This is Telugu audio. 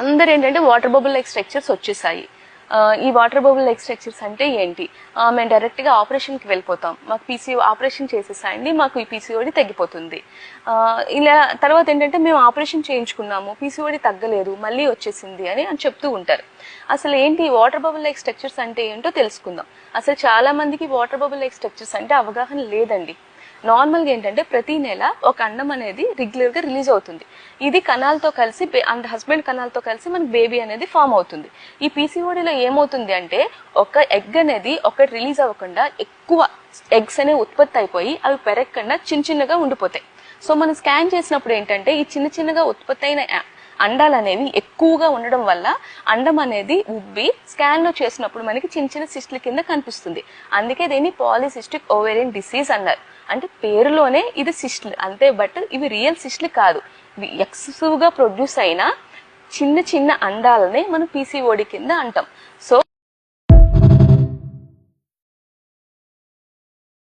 అందరు ఏంటంటే వాటర్ బబుల్ లైక్ స్ట్రక్చర్స్ వచ్చేసాయి ఈ వాటర్ బబుల్ లైక్ స్ట్రక్చర్స్ అంటే ఏంటి? మేము డైరెక్ట్గా ఆపరేషన్కి వెళ్ళిపోతాం. మాకు పీసీ ఆపరేషన్ చేసేసాయండి మాకు ఈ పీసీఓడి తగ్గిపోతుంది. ఇలా తర్వాత ఏంటంటే మేము ఆపరేషన్ చేయించుకున్నాము పీసీఓడి తగ్గలేదు మళ్ళీ వచ్చేసింది అని అని చెప్తూ ఉంటారు. అసలు ఏంటి వాటర్ బబుల్ లైక్ స్ట్రక్చర్స్ అంటే ఏంటో తెలుసుకుందాం. అసలు చాలా మందికి వాటర్ బబుల్ లైక్ స్ట్రక్చర్స్ అంటే అవగాహన లేదండి. నార్మల్గా ఏంటంటే ప్రతి నెల ఒక అండం అనేది రెగ్యులర్గా రిలీజ్ అవుతుంది. ఇది కణాలతో కలిసి అండ్ హస్బెండ్ కణాలతో కలిసి మనకి బేబీ అనేది ఫామ్ అవుతుంది. ఈ పీసీఓడిలో ఏమవుతుంది అంటే ఒక ఎగ్ అనేది ఒకటి రిలీజ్ అవ్వకుండా ఎక్కువ ఎగ్స్ అనేవి ఉత్పత్తి అయిపోయి అవి పెరగకుండా చిన్న చిన్నగా ఉండిపోతాయి. సో మనం స్కాన్ చేసినప్పుడు ఏంటంటే ఈ చిన్న చిన్నగా ఉత్పత్తి అయిన అండాలు అనేవి ఎక్కువగా ఉండడం వల్ల అండం అనేది ఉబ్బి స్కాన్లో చేసినప్పుడు మనకి చిన్న చిన్న సిస్టుల కింద కనిపిస్తుంది. అందుకే దీన్ని పాలిసిస్టిక్ ఓవేరియన్ డిసీజ్ అన్నారు. అంటే పేరులోనే ఇది సిస్ట్లు. అంతే బట్ ఇవి రియల్ సిస్ట్లు కాదు. ఇవి గా ప్రొడ్యూస్ అయిన చిన్న చిన్న అండాలనే మనం పీసీఓడి కింద అంటాం. సో